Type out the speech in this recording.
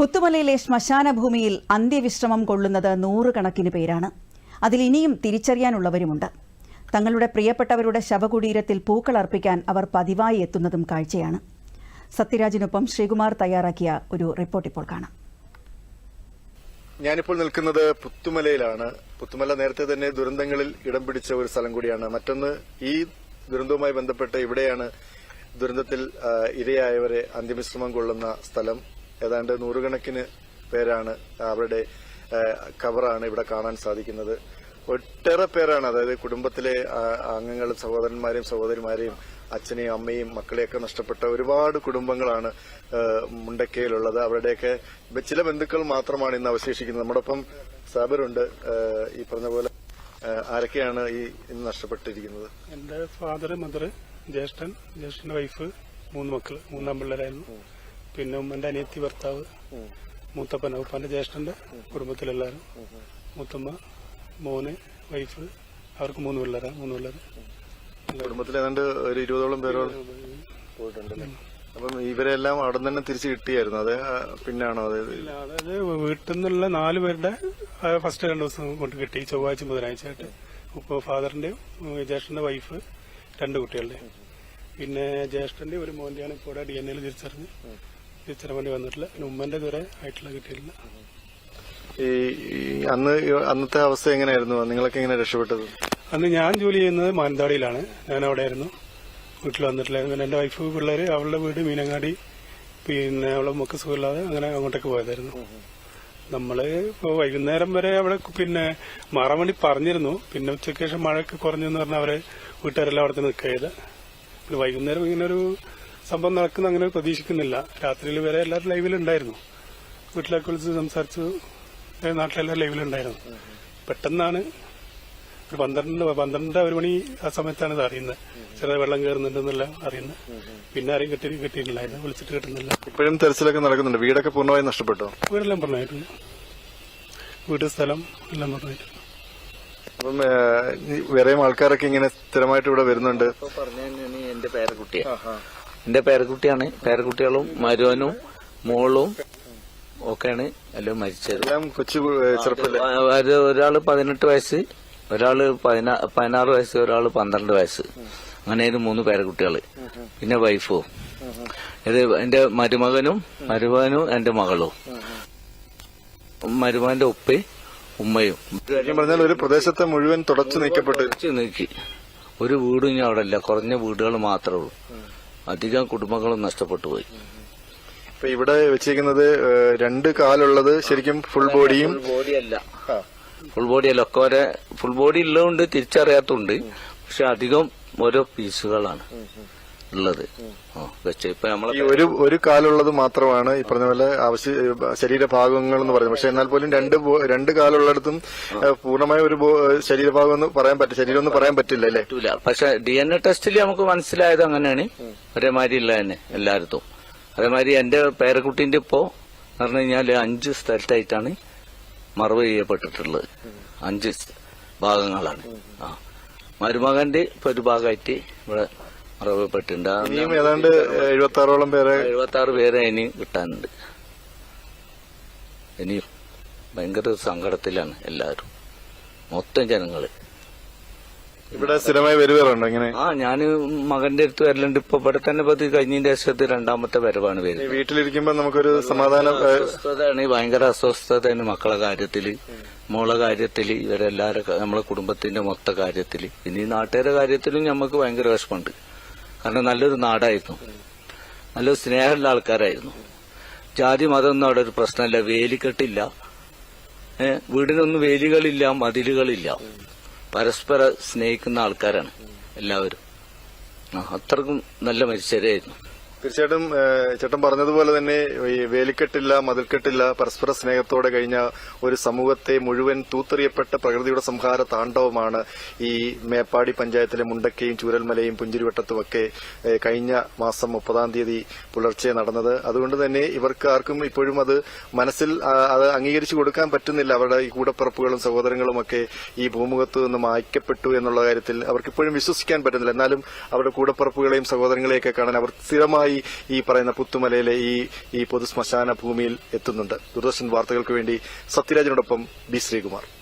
പുത്തുമലയിലെ ശ്മശാന ഭൂമിയിൽ അന്ത്യവിശ്രമം കൊള്ളുന്നത് നൂറുകണക്കിന് പേരാണ്. അതിൽ ഇനിയും തിരിച്ചറിയാനുള്ളവരുമുണ്ട്. തങ്ങളുടെ പ്രിയപ്പെട്ടവരുടെ ശവകുടീരത്തിൽ പൂക്കൾ അർപ്പിക്കാൻ അവർ പതിവായി എത്തുന്നതും കാഴ്ചയാണ്. സത്യരാജിനൊപ്പം ശ്രീകുമാർ തയ്യാറാക്കിയ ഒരു റിപ്പോർട്ട് ഇപ്പോൾ കാണാം. ഞാനിപ്പോൾ നിൽക്കുന്നത് പുത്തുമലയിലാണ്. പുത്തുമല നേരത്തെ തന്നെ ദുരന്തങ്ങളിൽ ഇടം പിടിച്ച ഒരു സ്ഥലം കൂടിയാണ്. മറ്റൊന്ന് ഈ ദുരന്തവുമായി ബന്ധപ്പെട്ട് ഇവിടെയാണ് ദുരന്തത്തിൽ ഇരയായവരെ അന്ത്യവിശ്രമം കൊള്ളുന്ന സ്ഥലം. ഏതാണ്ട് നൂറുകണക്കിന് പേരാണ് അവരുടെ കവറാണ് ഇവിടെ കാണാൻ സാധിക്കുന്നത്. ഒട്ടേറെ പേരാണ് അതായത് കുടുംബത്തിലെ അംഗങ്ങളും സഹോദരന്മാരെയും സഹോദരിമാരെയും അച്ഛനെയും അമ്മയും മക്കളെയൊക്കെ നഷ്ടപ്പെട്ട ഒരുപാട് കുടുംബങ്ങളാണ് മുണ്ടക്കയിലുള്ളത്. അവരുടെയൊക്കെ ചില ബന്ധുക്കൾ മാത്രമാണ് ഇന്ന് അവശേഷിക്കുന്നത്. നമ്മോടൊപ്പം സാബിറുണ്ട് ഈ പറഞ്ഞ പോലെ ആരൊക്കെയാണ് ഈ ഇന്ന് നഷ്ടപ്പെട്ടിരിക്കുന്നത്? എന്റെ ഫാദർ മദർ ജ്യേഷ്ഠൻ ജ്യേഷ്ഠന്റെ വൈഫ് മൂന്ന് മക്കൾ മൂന്നാം പിള്ളേരായിരുന്നു. പിന്നെ ഉമ്മന്റെ അനിയത്തി ഭർത്താവ് മൂത്തപ്പൻ ഉപ്പാന്റെ ജ്യേഷ്ഠന്റെ കുടുംബത്തിലെല്ലാരും മൂത്തമ്മ മോന് വൈഫ് അവർക്ക് മൂന്ന് പിള്ളേരാ മൂന്ന് പിള്ളേര്. കുടുംബത്തിൽ ഏതാണ്ട് ഒരു ഇരുപതോളം പേരോളം പോയിട്ടുണ്ടല്ലേ? അപ്പം ഇവരെല്ലാം അവിടെ തന്നെ തിരിച്ചു കിട്ടിയായിരുന്നു. അത് പിന്നാണോ? അതായത് അതായത് വീട്ടിൽ നിന്നുള്ള നാല് പേരുടെ ഫസ്റ്റ് രണ്ട് ദിവസം കൊണ്ട് കിട്ടി. ചൊവ്വാഴ്ച ബുധനാഴ്ച ആയിട്ട് ഉപ്പ ഫാദറിന്റെയും ജ്യേഷ്ഠന്റെ വൈഫ് രണ്ട് കുട്ടികളുടെ പിന്നെ ജ്യേഷ്ഠന്റെ ഒരു മോന്റെയാണ് ഇപ്പോൾ ഡി എൻ എയിൽ തിരിച്ചറിഞ്ഞ്. തിരിച്ചറിയാൻ വേണ്ടി വന്നിട്ടില്ല. പിന്നെ ഉമ്മന്റെ ഇതുവരെ ആയിട്ടുള്ള കിട്ടിയിട്ടില്ല. ഈ ഈ അന്ന് ഈ അന്നത്തെ അവസ്ഥ എങ്ങനെയായിരുന്നു? നിങ്ങളൊക്കെ എങ്ങനെ രക്ഷപ്പെട്ടത്? അന്ന് ഞാൻ ജോലി ചെയ്യുന്നത് മാനന്തവാടിയിലാണ്. ഞാൻ അവിടെ ആയിരുന്നു. വീട്ടിൽ വന്നിട്ടില്ലായിരുന്നു. പിന്നെ എന്റെ വൈഫ് പിള്ളേര് അവളുടെ വീട് മീനങ്ങാടി. പിന്നെ അവളെ മുക്ക് സുഖമില്ലാതെ അങ്ങനെ അങ്ങോട്ടേക്ക് പോയതായിരുന്നു. നമ്മൾ ഇപ്പോ വൈകുന്നേരം വരെ അവിടെ പിന്നെ മാറാൻ വേണ്ടി പറഞ്ഞിരുന്നു. പിന്നെ ഉച്ചയ്ക്ക് ശേഷം മഴയൊക്കെ കുറഞ്ഞെന്ന് പറഞ്ഞാൽ അവരെ വീട്ടുകാരെല്ലാം അവിടെ തന്നെ നിൽക്കുക ചെയ്ത്. പിന്നെ വൈകുന്നേരം ഇങ്ങനെ ഒരു സംഭവം നടക്കുന്ന അങ്ങനെ പ്രതീക്ഷിക്കുന്നില്ല. രാത്രിയിൽ വരെ എല്ലാവരും ലൈവിലുണ്ടായിരുന്നു വീട്ടിലൊക്കെ വിളിച്ച് സംസാരിച്ച് നാട്ടിലെല്ലാവരും ലൈവിലുണ്ടായിരുന്നു പെട്ടെന്നാണ് ഒരു പന്ത്രണ്ട് പന്ത്രണ്ട് ഒരു മണി ആ സമയത്താണ് ഇത് അറിയുന്നത്. ചെറിയ വെള്ളം കയറുന്നുണ്ടെന്നെല്ലാം അറിയുന്നത്. പിന്നെ ആരെയും കിട്ടി കിട്ടിയിട്ടില്ലായിരുന്നു വിളിച്ചിട്ട് കിട്ടുന്നില്ല. ഇപ്പോഴും തെരച്ചിലൊക്കെ നടക്കുന്നുണ്ട്. വീടൊക്കെ പൂർണമായും നഷ്ടപ്പെട്ടോ? വീടെല്ലാം പറഞ്ഞായിരുന്നു വീട് സ്ഥലം എല്ലാം പറഞ്ഞായിരുന്നു അപ്പം വേറെയും ആൾക്കാരൊക്കെ ഇങ്ങനെ സ്ഥിരമായിട്ട് ഇവിടെ വരുന്നുണ്ട്. ഇപ്പൊ പറഞ്ഞു എന്റെ എന്റെ പേരക്കുട്ടിയെ. എന്റെ പേരക്കുട്ടിയാണ്. പേരക്കുട്ടികളും മരുവനും മോളും ഒക്കെയാണ് എല്ലാം മരിച്ചത്. എല്ലാം കൊച്ചു ഒരാൾ പതിനെട്ട് വയസ്സ് ഒരാൾ പതിനാ- പതിനാറ് വയസ്സ് ഒരാൾ പന്ത്രണ്ട് വയസ്സ്. അങ്ങനെയായിരുന്നു മൂന്ന് പേരക്കുട്ടികൾ. പിന്നെ വൈഫും. ഇത് എന്റെ മരുമകനും മരുമകനും എന്റെ മകളും. മരുമകന്റെ ഉപ്പ ഉമ്മയും. പറഞ്ഞാൽ ഒരു പ്രദേശത്തെ മുഴുവൻ തുടച്ചു നീക്കപ്പെട്ടു. നീക്കി. ഒരു വീടും ഇനി അവിടെ ഇല്ല കുറഞ്ഞ വീടുകൾ മാത്രമേ ഉള്ളൂ. അധികം കുടുംബങ്ങളും നഷ്ടപ്പെട്ടു പോയി ഇപ്പൊ ഇവിടെ വെച്ചിരിക്കുന്നത് രണ്ട് കാലുള്ളത് ശരിക്കും ഫുൾ ബോഡിയും ഫുൾ ബോഡി അല്ല. ഫുൾ ബോഡി അല്ല. ഒക്കെ വരെ ഫുൾ ബോഡി ഉള്ളതുകൊണ്ട് തിരിച്ചറിയാത്തുണ്ട് പക്ഷെ അധികം ഓരോ പീസുകളാണ് ഉള്ളത്. ഈ ഒരു ഒരു കാലുള്ളത് മാത്രമാണ് ഈ പറഞ്ഞ പോലെ ആവശ്യ ശരീരഭാഗങ്ങൾ എന്ന് പറയുന്നത്. പക്ഷെ എന്നാൽ പോലും രണ്ട് രണ്ട് കാലുള്ളിടത്തും പൂർണമായ ഒരു ശരീരഭാഗം എന്ന് പറയാൻ പറ്റില്ല. ശരീരം എന്ന് പറയാൻ പറ്റില്ല അല്ലേ? പറ്റൂല. പക്ഷെ ഡി എൻ എ ടെസ്റ്റിൽ നമുക്ക് മനസ്സിലായത് അങ്ങനെയാണ്. ഒരേമാതിരി ഇല്ല തന്നെ എല്ലായിടത്തും. അതേമാതിരി എന്റെ പേരക്കുട്ടിന്റെ ഇപ്പോ പറഞ്ഞു കഴിഞ്ഞാൽ അഞ്ച് സ്ഥലത്തായിട്ടാണ് മറവ് ചെയ്യപ്പെട്ടിട്ടുള്ളത്. അഞ്ച് ഭാഗങ്ങളാണ്. ആ മരുമകന്റെ ഇപ്പൊ ഒരു ഭാഗമായിട്ട് ഇവിടെ മറവ് ചെയ്യപ്പെട്ടിട്ടുണ്ട് ഇനിയും ഏതാണ്ട് എഴുപത്തി ആറോളം പേരെ എഴുപത്തി ആറ് പേരെ ഇനി കിട്ടാനുണ്ട്. ഇനി ഭയങ്കര സങ്കടത്തിലാണ് എല്ലാവരും. മൊത്തം ജനങ്ങൾ. ഇവിടെ സ്ഥിരമായി വരുവാറുണ്ടോ ഇങ്ങനെ? ആ ഞാൻ മകന്റെ അടുത്ത് വരലുണ്ട്. ഇപ്പൊ ഇവിടെ തന്നെ പതി കഴിഞ്ഞതിന്റെ ശേഷത്ത് രണ്ടാമത്തെ വരവാണ് വരുന്നത്. വീട്ടിലിരിക്കുമ്പോ നമുക്കൊരു സമാധാനം അസ്വസ്ഥതയാണ്. ഭയങ്കര അസ്വസ്ഥതയാണ് മക്കളെ കാര്യത്തിൽ. മോളെ കാര്യത്തിൽ. ഇവരെല്ലാരും നമ്മളെ കുടുംബത്തിന്റെ മൊത്ത കാര്യത്തിൽ. ഇനി നാട്ടുകാരുടെ കാര്യത്തിലും നമുക്ക് ഭയങ്കര വിഷമമുണ്ട്. കാരണം നല്ലൊരു നാടായിരുന്നു. നല്ലൊരു സ്നേഹമുള്ള ആൾക്കാരായിരുന്നു. ജാതി മതമൊന്നും അവിടെ ഒരു പ്രശ്നമില്ല. വേലിക്കെട്ടില്ല. വീടിനൊന്നും വേലികളില്ല മതിലുകളില്ല. പരസ്പര സ്നേഹിക്കുന്ന ആൾക്കാരാണ് എല്ലാവരും. അത്രക്കും നല്ല മനുഷ്യരായിരുന്നു. തീർച്ചയായിട്ടും ചേട്ടൻ പറഞ്ഞതുപോലെ തന്നെ ഈ വേലിക്കെട്ടില്ല മതിൽക്കെട്ടില്ല പരസ്പര സ്നേഹത്തോടെ കഴിഞ്ഞ ഒരു സമൂഹത്തെ മുഴുവൻ തൂത്തെറിയപ്പെട്ട പ്രകൃതിയുടെ സംഹാര താണ്ഡവമാണ് ഈ മേപ്പാടി പഞ്ചായത്തിലെ മുണ്ടക്കയും ചൂരൽമലയും പുഞ്ചിരിവട്ടത്തുമൊക്കെ കഴിഞ്ഞ മാസം മുപ്പതാം തീയതി പുലർച്ചെ നടന്നത്. അതുകൊണ്ട് തന്നെ ഇവർക്ക് ആർക്കും ഇപ്പോഴും അത് മനസ്സിൽ അത് അംഗീകരിച്ചു കൊടുക്കാൻ പറ്റുന്നില്ല. അവരുടെ ഈ കൂടപ്പിറപ്പുകളും സഹോദരങ്ങളുമൊക്കെ ഈ ഭൂമുഖത്ത് നിന്ന് മായ്ക്കപ്പെട്ടു എന്നുള്ള കാര്യത്തിൽ അവർക്ക് ഇപ്പോഴും വിശ്വസിക്കാൻ പറ്റുന്നില്ല. എന്നാലും അവരുടെ കൂടപ്പിറപ്പുകളെയും സഹോദരങ്ങളെയൊക്കെ കാണാൻ അവർ സ്ഥിരമായി ദുരിതബാധിതമായി ഈ പറയുന്ന പുത്തുമലയിലെ ഈ ഈ പൊതുശ്മശാന ഭൂമിയിൽ എത്തുന്നുണ്ട്. ദൂരദർശൻ വാർത്തകൾക്ക് വേണ്ടി സത്യരാജനോടൊപ്പം ബി ശ്രീകുമാർ.